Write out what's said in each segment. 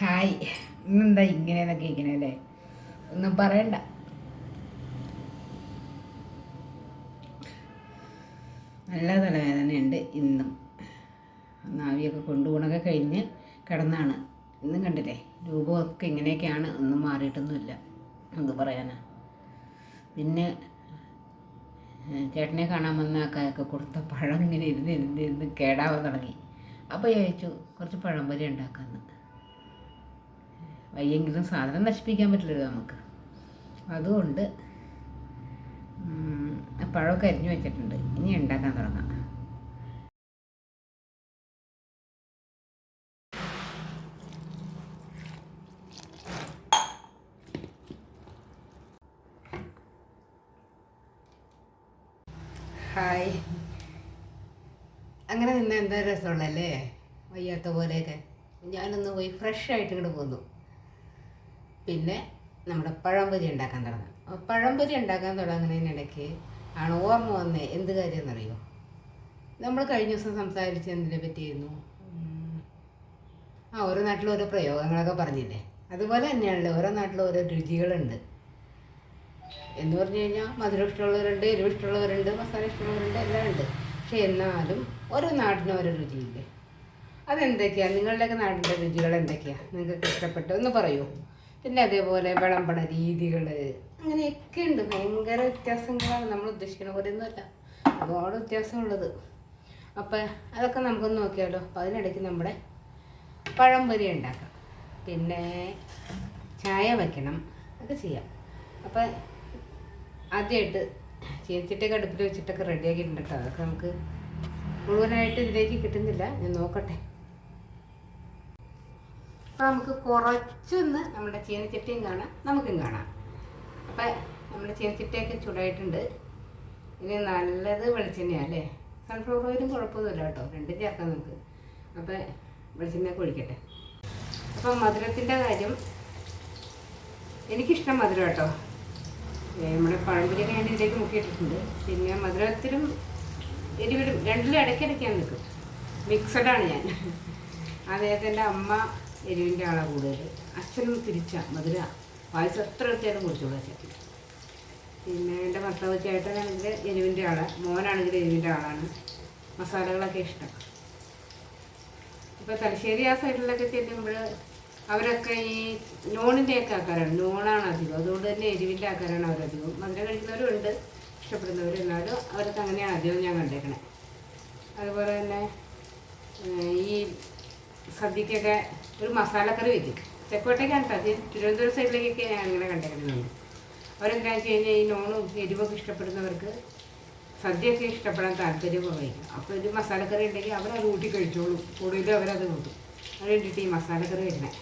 Hi. ഇന്നെന്താ ഇങ്ങനെയെന്നൊക്കെ ഇങ്ങനെ അല്ലേ? ഒന്നും പറയണ്ട. നല്ല തലവേദനയുണ്ട് ഇന്നും. നാവിയൊക്കെ കൊണ്ടുപോകണൊക്കെ കഴിഞ്ഞ് കിടന്നാണ്. ഇന്നും കണ്ടില്ലേ? രൂപമൊക്കെ ഇങ്ങനെയൊക്കെയാണ്. ഒന്നും മാറിയിട്ടൊന്നുമില്ല. എന്ത് പറയാനാ? പിന്നെ ചേട്ടനെ കാണാൻ വന്ന ആൾക്കാരൊക്കെ കൊടുത്ത പഴം ഇങ്ങനെ ഇരുന്ന് ഇരുന്ന് ഇരുന്ന് കേടാവാൻ തുടങ്ങി. അപ്പോൾ ചോദിച്ചു കുറച്ച് പഴംപൊരി ഉണ്ടാക്കാമെന്ന് വയ്യെങ്കിലും സാധനം നശിപ്പിക്കാൻ പറ്റില്ലല്ലോ നമുക്ക്. അതുകൊണ്ട് പഴമൊക്കെ അരിഞ്ഞു വെച്ചിട്ടുണ്ട്. ഇനി ഉണ്ടാക്കാൻ തുടങ്ങാം. ഹായ്. അങ്ങനെ നിന്ന് എന്താ രസമുള്ളല്ലേ വയ്യാത്ത പോലെയൊക്കെ. ഞാനൊന്ന് പോയി ഫ്രഷ് ആയിട്ട് ഇങ്ങോട്ട് പോന്നു. പിന്നെ നമ്മുടെ പഴംപൊരി ഉണ്ടാക്കാൻ തുടങ്ങാം. പഴംപൊരി ഉണ്ടാക്കാൻ തുടങ്ങുന്നതിനിടയ്ക്ക് ആണ് ഓർമ്മ വന്നത് എന്ത് കാര്യം എന്നറിയോ നമ്മൾ കഴിഞ്ഞ ദിവസം സംസാരിച്ച എന്തിനെ പറ്റിയിരുന്നു ആ ഓരോ നാട്ടിലും ഓരോ പ്രയോഗങ്ങളൊക്കെ പറഞ്ഞില്ലേ? അതുപോലെ തന്നെയാണല്ലോ ഓരോ നാട്ടിലും ഓരോ രുചികളുണ്ട്. എന്ന് പറഞ്ഞു കഴിഞ്ഞാൽ മധുരം ഇഷ്ടമുള്ളവരുണ്ട് എരിവ് ഇഷ്ടമുള്ളവരുണ്ട് മസാല ഇഷ്ടമുള്ളവരുണ്ട് എല്ലാം ഉണ്ട്. പക്ഷെ എന്നാലും ഓരോ നാടിനും ഓരോ രുചിയില്ലേ? അതെന്തൊക്കെയാണ് നിങ്ങളുടെയൊക്കെ നാടിന്റെ രുചികൾ എന്തൊക്കെയാണ് നിങ്ങൾക്ക് ഇഷ്ടപ്പെട്ടു? എന്ന് പറയൂ. പിന്നെ അതേപോലെ വിളമ്പണ രീതികൾ അങ്ങനെയൊക്കെ ഉണ്ട്. ഭയങ്കര വ്യത്യാസങ്ങളാണ് നമ്മൾ ഉദ്ദേശിക്കുന്ന പോലെ ഒന്നുമല്ല ഒരുപാട് വ്യത്യാസമുള്ളത്. അപ്പം അതൊക്കെ നമുക്കൊന്ന് നോക്കിയാലോ? അപ്പം അതിനിടയ്ക്ക് നമ്മുടെ പഴംപൊരി ഉണ്ടാക്കാം. പിന്നെ ചായ വയ്ക്കണം ഒക്കെ ചെയ്യാം. അപ്പം ആദ്യമായിട്ട് ചീനച്ചിട്ടൊക്കെ അടുപ്പിൽ വെച്ചിട്ടൊക്കെ റെഡിയാക്കിയിട്ടുണ്ട് കേട്ടോ. അതൊക്കെ നമുക്ക് മുഴുവനായിട്ട് ഇതിലേക്ക് കിട്ടുന്നില്ല. ഞാൻ നോക്കട്ടെ. അപ്പോൾ നമുക്ക് കുറച്ചൊന്ന് നമ്മുടെ ചീനച്ചട്ടിയും കാണാം. നമുക്കും കാണാം. അപ്പം നമ്മുടെ ചീനച്ചട്ടിയൊക്കെ ചൂടായിട്ടുണ്ട്. ഇനി നല്ലത് വെളിച്ചെണ്ണയാണ് അല്ലേ? സൺഫ്ലവർ ഓയിലും കുഴപ്പമൊന്നുമില്ല കേട്ടോ. രണ്ടും ചേർക്കാം നമുക്ക്. അപ്പം വെളിച്ചെണ്ണയൊക്കെ ഒഴിക്കട്ടെ. അപ്പം മധുരത്തിന്റെ കാര്യം എനിക്കിഷ്ടം മധുരം കേട്ടോ. നമ്മുടെ പഴംപൊരിയൊക്കെ ഞാൻ ഇതിലേക്ക് മുക്കിയിട്ടിട്ടുണ്ട്. പിന്നെ മധുരത്തിലും എരിവിലും രണ്ടിലും ഇടയ്ക്കിടയ്ക്കാൻ നിൽക്കും മിക്സഡാണ് ഞാൻ. അദ്ദേഹത്തിന്റെ അമ്മ എരിവിന്റെ ആളാണ് കൂടുതൽ അച്ഛനും തിരിച്ച മധുര. പായസം എത്ര വെച്ചാലും കുടിച്ചോളൂ അച്ഛൻ പിന്നെ എന്റെ ഭർത്താവ് ചേട്ടനാണെങ്കിൽ എരിവിന്റെ ആളാണ് മോനാണെങ്കിൽ എരിവിന്റെ ആളാണ്. മസാലകളൊക്കെ ഇഷ്ടം. ഇപ്പോൾ തലശ്ശേരി ആ സൈഡിലൊക്കെ ചെല്ലുമ്പോൾ അവരൊക്കെ ഈ നോണിന്റെയൊക്കെ ആക്കാരാണ് നോണാണ് അധികം. അതുകൊണ്ട് തന്നെ എരിവിന്റെ ആക്കാരാണ് അവരധികം. മധുര കഴിക്കുന്നവരുണ്ട് ഇഷ്ടപ്പെടുന്നവരും എന്നാലും അവർക്ക് അങ്ങനെയാണ് അധികം ഞാൻ കണ്ടേക്കണേ. അതുപോലെ തന്നെ ഈ സദ്യക്കൊക്കെ ഒരു മസാലക്കറി വെക്കും. തെക്കോട്ടേക്കാണ് സദ്യ തിരുവനന്തപുരം സൈഡിലേക്കൊക്കെ ഞാൻ അങ്ങനെ കണ്ടിരുന്നത് അവരെന്താ വെച്ച് കഴിഞ്ഞാൽ ഈ നോണും എരിവൊക്കെ ഇഷ്ടപ്പെടുന്നവർക്ക് സദ്യയൊക്കെ ഇഷ്ടപ്പെടാൻ താല്പര്യം കുറവായിരിക്കും അപ്പോൾ ഒരു മസാലക്കറി ഉണ്ടെങ്കിൽ അവരത് കൂട്ടി കഴിച്ചോളും. കൂടുതലും അവരത് കൂട്ടും. അത് വേണ്ടിയിട്ട് ഈ മസാലക്കറി വരുന്നത്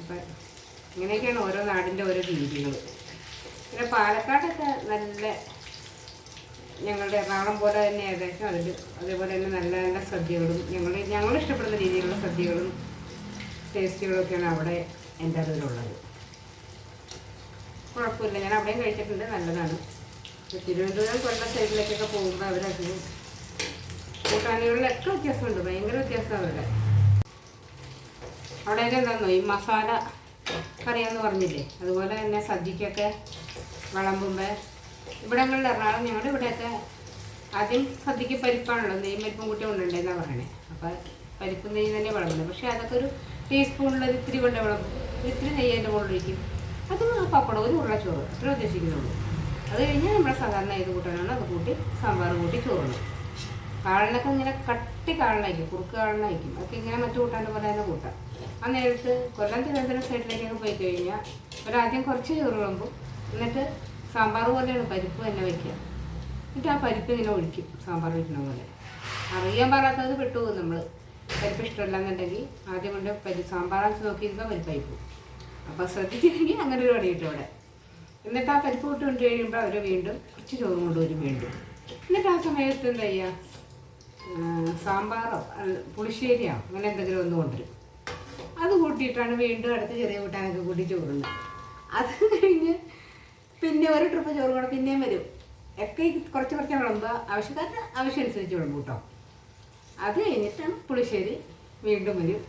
അപ്പം ഇങ്ങനെയൊക്കെയാണ് ഓരോ നാടിന്റെ ഓരോ രീതികൾ പിന്നെ പാലക്കാടൊക്കെ നല്ല ഞങ്ങളുടെ എറണാകുളം പോലെ തന്നെ ഏകദേശം അതിൽ അതേപോലെ തന്നെ നല്ല നല്ല സദ്യകളും ഞങ്ങൾ ഞങ്ങൾ ഇഷ്ടപ്പെടുന്ന രീതിയിലുള്ള സദ്യകളും ടേസ്റ്റുകളൊക്കെയാണ് അവിടെ എന്റെ അതിലുള്ളത്. കുഴപ്പമില്ല ഞാൻ അവിടെയും കഴിച്ചിട്ടുണ്ട് നല്ലതാണ്. തിരുവനന്തപുരം കൊല്ലം സൈഡിലേക്കൊക്കെ പോകുമ്പോൾ അവരധികം കൂട്ടാനുകളിലൊക്കെ വ്യത്യാസമുണ്ട് ഭയങ്കര വ്യത്യാസം അവരുടെ. തന്നെ എന്താണെന്നോ ഈ മസാല കറിയാന്ന് പറഞ്ഞില്ലേ? അതുപോലെ തന്നെ സദ്യക്കൊക്കെ വിളമ്പുമ്പോൾ ഇവിടങ്ങളിൽ എറണാകുളം ഞങ്ങളുടെ ഇവിടെയൊക്കെ ആദ്യം സദ്യക്ക് പരിപ്പാണല്ലോ നെയ്യും പരിപ്പും കൂട്ടി കൊണ്ടുണ്ടെന്നാണ് പറയണേ. അപ്പോൾ പരിപ്പും നെയ്യ് തന്നെ വിളമ്പുന്നത് പക്ഷേ അതൊക്കെ ഒരു ടീസ്പൂണിലൊരു ഇത്തിരി കൊണ്ട് വിളമ്പും ഇത്തിരി നെയ്യ് അതിന്റെ മുകളിലൊഴിക്കും അതും ആ പപ്പടം ഒരു ഉരുളച്ചോറ് അത്ര ഉദ്ദേശിക്കുന്നുള്ളൂ. അത് കഴിഞ്ഞാൽ നമ്മുടെ സാധാരണ ഏത് കൂട്ടാനാണ് അത് കൂട്ടി സാമ്പാർ കൂട്ടി ചോറുണ്ട്. കാളിനൊക്കെ ഇങ്ങനെ കട്ടി കാളിനായിരിക്കും കുറുക്ക് കാളിനായിരിക്കും. അതൊക്കെ ഇങ്ങനെ മറ്റു കൂട്ടാന്റെ പോലെ തന്നെ കൂട്ടാം. ആ നേരത്ത് കൊല്ലം തിരുവനന്തപുരം സൈഡിലേക്കൊക്കെ പോയി കഴിഞ്ഞാൽ ഒരാദ്യം കുറച്ച് ചോറ് വിളമ്പും എന്നിട്ട് സാമ്പാർ പോലെയാണ് പരിപ്പ് തന്നെ വയ്ക്കുക എന്നിട്ട് ആ പരിപ്പ് ഇങ്ങനെ ഒഴിക്കും സാമ്പാർ വയ്ക്കുന്ന പോലെ. അറിയാൻ പാടാത്തത് പെട്ടുപോകും നമ്മൾ പരിപ്പ് ഇഷ്ടമല്ല എന്നുണ്ടെങ്കിൽ ആദ്യം കൊണ്ട് പരി സാമ്പാറാച്ച് നോക്കിയിരുന്നാൽ പരിപ്പായി പോകും. അപ്പോൾ ശ്രദ്ധിച്ചില്ലെങ്കിൽ അങ്ങനെ ഒരു പണി കിട്ടും അവിടെ. എന്നിട്ട് ആ പരിപ്പ് വിട്ട് കൊണ്ട് കഴിയുമ്പോൾ അവർ വീണ്ടും കുറച്ച് ചോറും കൊണ്ടുവരും വീണ്ടും. എന്നിട്ട് ആ സമയത്ത് എന്താ ചെയ്യുക? സാമ്പാറോ പുളിശ്ശേരിയോ അങ്ങനെ എന്തെങ്കിലും ഒന്ന് കൊണ്ടുവരും. അത് കൂട്ടിയിട്ടാണ് വീണ്ടും അടുത്ത് ചെറിയ കൂട്ടാനൊക്കെ കൂട്ടി ചോറുന്നത് അത് കഴിഞ്ഞ് പിന്നെ ഒരു ട്രിപ്പ് ചോറ് കൂടെ പിന്നെയും വരും. ഒക്കെ കുറച്ച് കുറച്ച് വിളമ്പുക ആവശ്യക്കാരുടെ ആവശ്യം അനുസരിച്ച് വിളമ്പും കേട്ടോ. അത് കഴിഞ്ഞിട്ടാണ് പുളിശ്ശേരി വീണ്ടും വരും.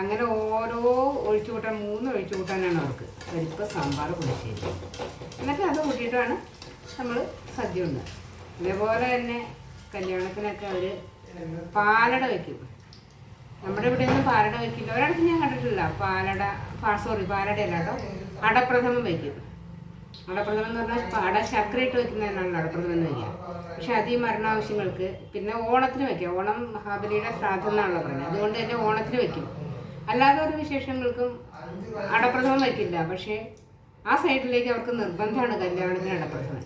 അങ്ങനെ ഓരോ ഒഴിച്ചു കൂട്ടാൻ മൂന്ന് ഒഴിച്ചു കൂട്ടാനാണ് അവർക്ക്. പരിപ്പ് സാമ്പാർ പുളിശ്ശേരി. എന്നിട്ട് അത് കൂട്ടിയിട്ടാണ് നമ്മൾ സദ്യ ഉണ്ട്. ഇതേപോലെ തന്നെ കല്യാണത്തിനൊക്കെ അവർ പാലട വയ്ക്കും നമ്മുടെ ഇവിടെ ഒന്നും പാലട വയ്ക്കില്ല ഒരിടത്ത് ഞാൻ കണ്ടിട്ടില്ല. പാലട സോറി പാലട അല്ല കേട്ടോ. അടപ്രഥമം വയ്ക്കും അടപ്രഥമം എന്ന് പറഞ്ഞാൽ അട ശർക്കര ഇട്ട് വെക്കുന്നതിനാണ് അടപ്രഥമം എന്ന് വയ്ക്കുക പക്ഷെ അത് ഈ മരണാവശ്യങ്ങൾക്ക് പിന്നെ ഓണത്തിന് വെക്കുക ഓണം മഹാബലിയുടെ ശ്രാദ്ധം എന്നാണല്ലോ പറഞ്ഞത്. അതുകൊണ്ട് തന്നെ ഓണത്തിന് വെക്കും അല്ലാതെ ഒരു വിശേഷങ്ങൾക്കും അടപ്രഥമം വയ്ക്കില്ല. പക്ഷേ ആ സൈഡിലേക്ക് അവർക്ക് നിർബന്ധമാണ് കല്യാണത്തിന് അടപ്രഥമൻ.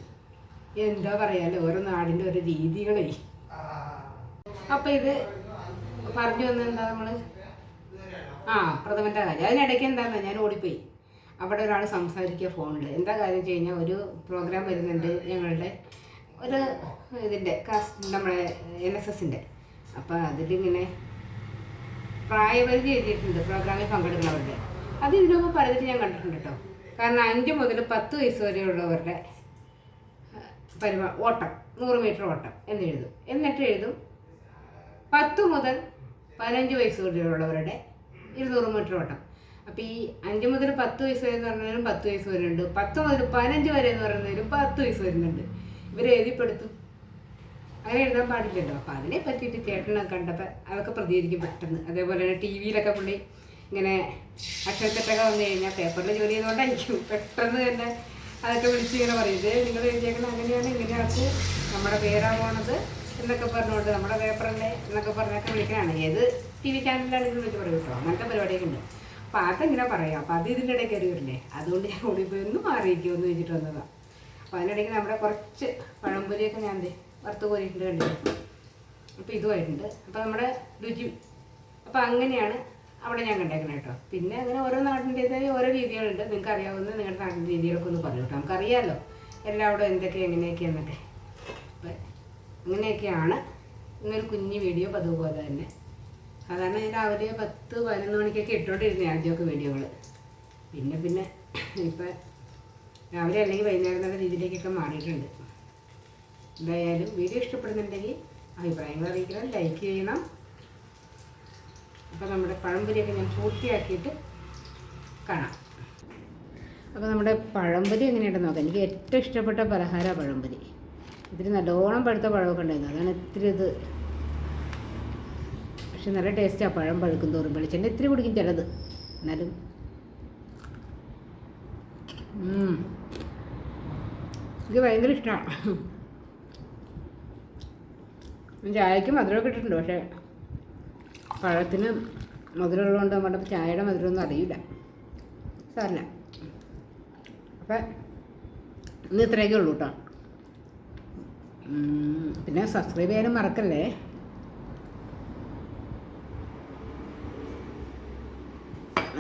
എന്താ പറയാല്ലേ ഓരോ നാടിന്റെ ഓരോ രീതികളെ. അപ്പം ഇത് പറഞ്ഞു വന്നത് എന്താ നമ്മൾ? ആ പ്രഥമന്റെ കാര്യം. അതിനിടയ്ക്ക് എന്താണെന്ന് ഞാൻ ഓടിപ്പോയി. അവിടെ ഒരാൾ സംസാരിക്കുക ഫോണിൽ. എന്താ കാര്യം വെച്ച് കഴിഞ്ഞാൽ ഒരു പ്രോഗ്രാം വരുന്നുണ്ട് ഞങ്ങളുടെ ഒരു ഇതിന്റെ കാസ്റ്റ് നമ്മളെ എൻ എസ് എസിന്റെ അപ്പോൾ അതിലിങ്ങനെ പ്രായപരിധി എഴുതിയിട്ടുണ്ട് പ്രോഗ്രാമിൽ പങ്കെടുക്കുന്നവരുടെ. അത് ഇതിനൊക്കെ മുമ്പ് ഞാൻ കണ്ടിട്ടുണ്ട് കേട്ടോ. കാരണം അഞ്ച് മുതൽ പത്ത് വയസ്സ് വരെയുള്ളവരുടെ പരിപാ ഓട്ടം നൂറ് മീറ്റർ ഓട്ടം എന്ന് എഴുതും. എന്നിട്ട് എഴുതും പത്ത് മുതൽ പതിനഞ്ച് വയസ്സ് വരെയുള്ളവരുടെ ഇരുന്നൂറ് മീറ്റർ ഓട്ടം. അപ്പോൾ ഈ അഞ്ച് മുതൽ പത്ത് വയസ്സ് വരെ എന്ന് പറഞ്ഞാലും പത്ത് വയസ്സ് വരെ ഉണ്ട് പത്ത് മുതൽ പതിനഞ്ച് വരെ എന്ന് പറയുന്നതിലും പത്ത് വയസ്സ് വരുന്നുണ്ട്. ഇവരെ എഴുതിപ്പെടുത്തും. അങ്ങനെ എഴുതാൻ പാടില്ലല്ലോ. അപ്പോൾ അതിനെ പറ്റിയിട്ട് ചേട്ടനെ കണ്ടപ്പോൾ അതൊക്കെ പ്രതികരിക്കും പെട്ടെന്ന്. അതേപോലെ തന്നെ ടി വിയിലൊക്കെ പുള്ളി ഇങ്ങനെ അക്ഷരത്തെട്ടൊക്കെ വന്നു കഴിഞ്ഞാൽ പേപ്പറിൽ ജോലി ചെയ്തുകൊണ്ടായിരിക്കും പെട്ടെന്ന് തന്നെ അതൊക്കെ വിളിച്ച് ഇങ്ങനെ പറയും. ഇത് നിങ്ങൾ എഴുതിയേക്കുന്നത് അങ്ങനെയാണ് ഇങ്ങനെയാൾക്ക് നമ്മുടെ പേരാ പോണത് എന്നൊക്കെ പറഞ്ഞുകൊണ്ട് നമ്മുടെ പേപ്പറല്ലേ എന്നൊക്കെ പറഞ്ഞൊക്കെ വിളിക്കാനാണ് ഏത് ടി വി ചാനലിലാണെങ്കിലും വിളിച്ച് പറയും കേട്ടോ. അങ്ങനത്തെ പരിപാടിയൊക്കെ ഉണ്ട്. അപ്പോൾ അതെങ്ങനെ പറയാം? അപ്പോൾ അത് ഇതിന്റെ ഇടയ്ക്ക് കയറി വരില്ലേ? അതുകൊണ്ട് ഞാൻ ഓടിപ്പോയി ഒന്ന് മാറിയിരിക്കുമോ എന്ന് വെച്ചിട്ട് വന്നതാണ് അപ്പോൾ അതിനിടയ്ക്ക് നമ്മുടെ കുറച്ച് പഴംപൊരിയൊക്കെ ഞാൻ എന്തേ വറുത്ത് കോരിയിട്ടുണ്ട് കണ്ടില്ലേ? അപ്പോൾ ഇതുമായിട്ടുണ്ട് അപ്പോൾ നമ്മുടെ രുചി. അപ്പോൾ അങ്ങനെയാണ് അവിടെ ഞാൻ കണ്ടേക്കണം കേട്ടോ. പിന്നെ അങ്ങനെ ഓരോ നാട്ടിന്റെതായ ഓരോ രീതികളുണ്ട്. നിങ്ങൾക്ക് അറിയാവുന്ന നിങ്ങളുടെ നാട്ടിന്റെ രീതികളൊക്കെ ഒന്ന് പറയൂ കേട്ടോ. നമുക്കറിയാമല്ലോ എല്ലാവരും എന്തൊക്കെ എങ്ങനെയൊക്കെയാണെന്നൊക്കെ അപ്പം അങ്ങനെയൊക്കെയാണ് ഇന്നൊരു കുഞ്ഞു വീഡിയോ അതുപോലെ തന്നെ. സാധാരണ ഞാൻ രാവിലെ പത്ത് പതിനൊന്ന് മണിക്കൊക്കെ ഇട്ടുകൊണ്ടിരുന്നേ ആദ്യമൊക്കെ വീഡിയോകൾ പിന്നെ പിന്നെ ഇപ്പം രാവിലെ അല്ലെങ്കിൽ വൈകുന്നേരം എന്നുള്ള രീതിയിലേക്കൊക്കെ മാറിയിട്ടുണ്ട്. എന്തായാലും വീഡിയോ ഇഷ്ടപ്പെടുന്നുണ്ടെങ്കിൽ അഭിപ്രായങ്ങൾ അറിയിക്കണം ലൈക്ക് ചെയ്യണം. അപ്പോൾ നമ്മുടെ പഴംപൊരിയൊക്കെ ഞാൻ പൂർത്തിയാക്കിയിട്ട് കാണാം. അപ്പോൾ നമ്മുടെ പഴംപൊരി എങ്ങനെയുണ്ടെന്ന് നോക്കാം. എനിക്ക് ഏറ്റവും ഇഷ്ടപ്പെട്ട പലഹാര പഴംപൊരി. ഇതിന് നല്ലോണം പഴുത്ത പഴമൊക്കെ ഉണ്ടായിരുന്നു. അതാണ് ഇത്തിരി ഇത് പക്ഷെ നല്ല ടേസ്റ്റാണ് പഴം പഴുക്കും തോറും വെളിച്ചെണ്ണ ഇത്തിരി കുടിക്കും ചിലത്. എന്നാലും. എനിക്ക് ഭയങ്കര ഇഷ്ടമാണ് ചായക്ക് മധുരമൊക്കെ ഇട്ടിട്ടുണ്ട് പക്ഷേ പഴത്തിന് മധുരമുള്ളതുകൊണ്ട് നമ്മുടെ ചായയുടെ മധുരമൊന്നും അറിയില്ല. സാറില്ല അപ്പം ഇന്ന് ഇത്രയൊക്കെ ഉള്ളൂ കേട്ടോ പിന്നെ സബ്സ്ക്രൈബ് ചെയ്യാനും മറക്കല്ലേ?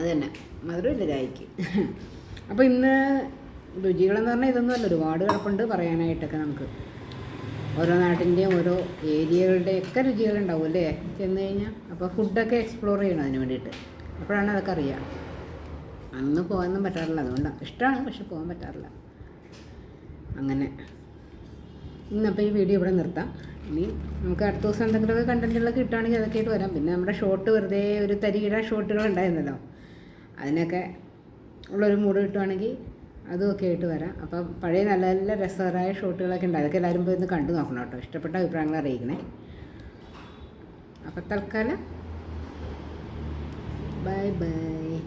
അത് തന്നെ മധുരമില്ല ചായക്ക്. അപ്പോൾ ഇന്ന് രുചികളെന്ന് പറഞ്ഞാൽ ഇതൊന്നും അല്ല. ഒരുപാട് കിടപ്പുണ്ട് പറയാനായിട്ടൊക്കെ നമുക്ക്. ഓരോ നാട്ടിന്റെയും ഓരോ ഏരിയകളുടെയൊക്കെ രുചികളുണ്ടാവും അല്ലേ? ചെന്ന് കഴിഞ്ഞാൽ അപ്പോൾ ഫുഡൊക്കെ എക്സ്പ്ലോർ ചെയ്യണം അതിന് വേണ്ടിയിട്ട്. അപ്പോഴാണ് അതൊക്കെ അറിയുക അന്ന് പോകാനൊന്നും പറ്റാറില്ല. അതുകൊണ്ടാണ് ഇഷ്ടമാണ് പക്ഷെ പോകാൻ പറ്റാറില്ല. അങ്ങനെ. ഇന്നപ്പോൾ ഈ വീഡിയോ ഇവിടെ നിർത്താം. ഇനി നമുക്ക് അടുത്ത ദിവസം എന്തെങ്കിലുമൊക്കെ കണ്ടന്റുകളൊക്കെ കിട്ടുകയാണെങ്കിൽ അതൊക്കെ ആയിട്ട് വരാം. പിന്നെ നമ്മുടെ ഷോർട്ട് വെറുതെ ഒരു തരികിട ഷോട്ടുകൾ ഉണ്ടായിരുന്നല്ലോ. അതിനൊക്കെ ഉള്ളൊരു മൂഡ് കിട്ടുവാണെങ്കിൽ ഒക്കെ ആയിട്ട് വരാം. അപ്പം പഴയ നല്ല നല്ല രസകരമായ ഷോട്ടുകളൊക്കെ ഉണ്ട്. അതൊക്കെ എല്ലാവരും പോയി ഒന്ന് കണ്ടു നോക്കണം കേട്ടോ. ഇഷ്ടപ്പെട്ട അഭിപ്രായങ്ങൾ അറിയിക്കണേ. അപ്പം തൽക്കാലം. Bye bye